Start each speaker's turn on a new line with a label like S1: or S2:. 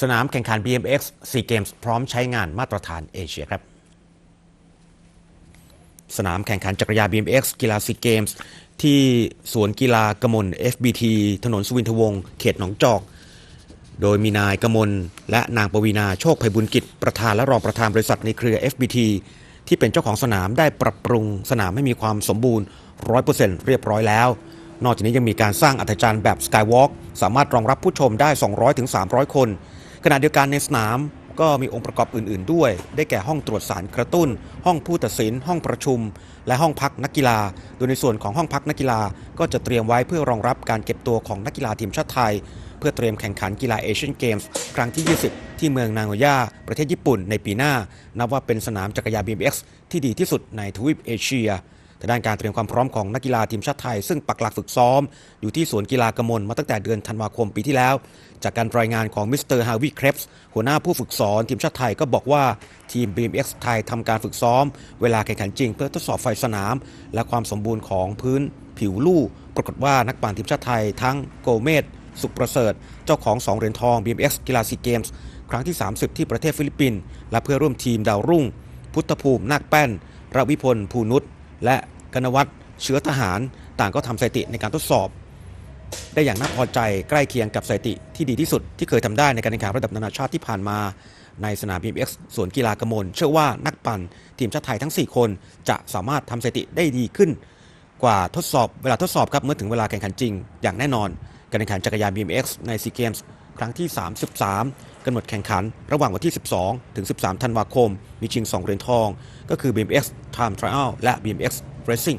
S1: สนามแข่งขัน BMX SEA Games พร้อมใช้งานมาตรฐานเอเชียครับสนามแข่งขันจักรยาน BMX กีฬาซีเกมส์ที่สวนกีฬากมล FBT ถนนสุวินทวงศ์เขตหนองจอก โดยมีนายกมลและนางปวีนาโชคภัยบุญกิจ ประธานและรองประธานบริษัทในเครือ FBT ที่เป็นเจ้าของสนามได้ปรับปรุงสนามให้มีความสมบูรณ์ 100%เรียบร้อยแล้ว นอกจากนี้ยังมีการสร้างอัธจันทร์แบบ Skywalk สามารถรองรับผู้ชมได้ 200-300 คน ขณะเดียวกันในสนามก็มีองค์ประกอบอื่น ๆ ด้วย ได้แก่ห้องตรวจสารกระตุ้น ห้องผู้ตัดสิน ห้องประชุม และห้องพักนักกีฬา โดยในส่วนของห้องพักนักกีฬาก็จะเตรียมไว้เพื่อรองรับการเก็บตัวของนักกีฬาทีมชาติไทย เพื่อเตรียมแข่งขันกีฬาเอเชียนเกมส์ครั้งที่ 20 ที่เมืองนางโอย่าประเทศญี่ปุ่นในปีหน้า นับว่าเป็นสนามจักรยาน BMX ที่ดีที่สุดในทวีปเอเชีย แต่ด้านการเตรียมความพร้อมของนักกีฬาทีมชาติไทย ซึ่งปักหลักฝึกซ้อม อยู่ที่สวนกีฬากมลมาตั้งแต่เดือนธันวาคมปีที่แล้ว จากการรายงานของมิสเตอร์ฮาวิเครปส์หัวหน้าผู้ฝึกสอนทีมชาติไทยก็บอกว่าทีม BMX ไทยทำการฝึกซ้อม เวลาแข่งขันจริง เพื่อทดสอบไฟสนาม และความสมบูรณ์ของพื้นผิวลู่ ปรากฏว่านักปั่นทีมชาติไทยทั้งโกเมสสุขประเสริฐ เจ้าของ 2 เหรียญทอง BMX กีฬาซีเกมส์ครั้งที่ 30 ที่ประเทศฟิลิปปินส์และเพื่อร่วมทีมดาวรุ่ง พุทธภูมิ นาคแป้นรวิพล ภูนุช และกนวัฒน์เชื้อทหารต่างก็ทำสถิติในการทดสอบ ได้อย่างน่าพอใจใกล้เคียงกับสถิติที่ดีที่สุดที่เคยทำได้ในการแข่งขันระดับนานาชาติที่ผ่านมาในสนาม BMX สวนกีฬากมล เชื่อว่านักปั่นทีมชาติไทยทั้ง 4 คนจะสามารถทำสถิติได้ดีขึ้น กว่าทดสอบเวลาทดสอบครับเมื่อถึงเวลาแข่งขันจริง อย่างแน่นอน การแข่งขันจักรยาน BMX ในซีเกมส์ครั้งที่ 33 กำหนดแข่งขันระหว่างวันที่ 12 ถึง 13 ธันวาคม มีชิง 2 เหรียญทอง ก็คือ BMX Time Trial และ BMX Racing